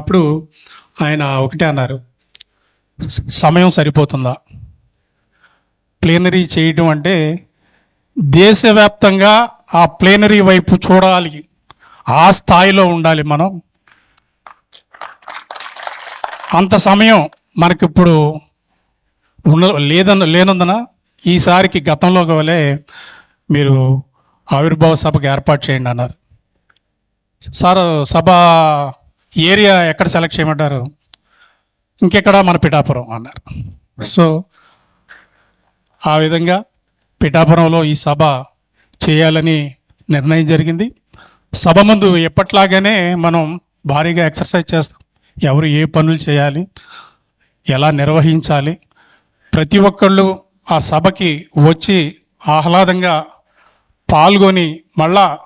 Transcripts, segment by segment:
అప్పుడు ఆయన ఒకటే అన్నారు సమయం సరిపోతుందా? ప్లేనరీ చేయడం అంటే దేశవ్యాప్తంగా ఆ ప్లేనరీ వైపు చూడాలి ఆ స్థాయిలో ఉండాలి మనం. అంత సమయం మనకిప్పుడు ఉండ లేదన్న లేనందున ఈసారికి గతంలో వలే మీరు ఆవిర్భావ సభకు ఏర్పాటు చేయండి అన్నారు. సార్ సభ ఏరియా ఎక్కడ సెలెక్ట్ చేయమంటారు? ఇంకెక్కడ మన పిఠాపురం అన్నారు. సో ఆ విధంగా పిఠాపురంలో ఈ సభ చేయాలని నిర్ణయం జరిగింది. సభ ముందు ఎప్పట్లాగానే మనం భారీగా ఎక్సర్సైజ్ చేస్తాం. ఎవరు ఏ పనులు చేయాలి ఎలా నిర్వహించాలి ప్రతి ఒక్కళ్ళు ఆ సభకి వచ్చి ఆహ్లాదంగా పాల్గొని మళ్ళా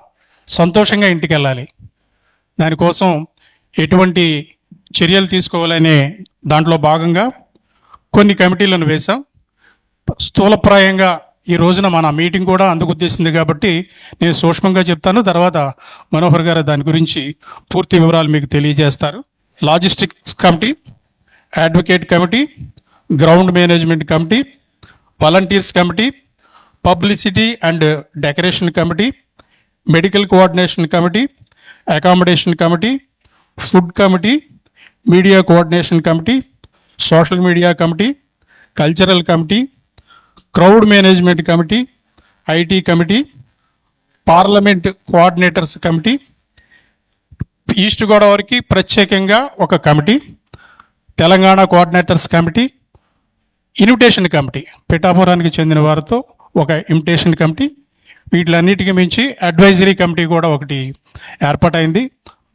సంతోషంగా ఇంటికి వెళ్ళాలి దానికోసం ఎటువంటి చర్యలు తీసుకోవాలనే దాంట్లో భాగంగా కొన్ని కమిటీలను వేశాం. స్థూలప్రాయంగా ఈ రోజున మన మీటింగ్ కూడా అందుకు ఉద్దేశింది కాబట్టి నేను సూక్ష్మంగా చెప్తాను. తర్వాత మనోహర్ గారు దాని గురించి పూర్తి వివరాలు మీకు తెలియజేస్తారు. Logistics committee advocate committee ground management committee volunteers committee publicity and decoration committee medical coordination committee accommodation committee food committee media coordination committee social media committee cultural committee crowd management committee IT committee parliament coordinators committee east గోదావరికి ప్రత్యేకంగా ఒక committee Telangana coordinators committee invitation committee పిఠాపురానికి చెందిన వారితో ఒక invitation committee వీటిలన్నిటికీ మించి advisory committee కూడా ఒకటి ఏర్పాటైంది.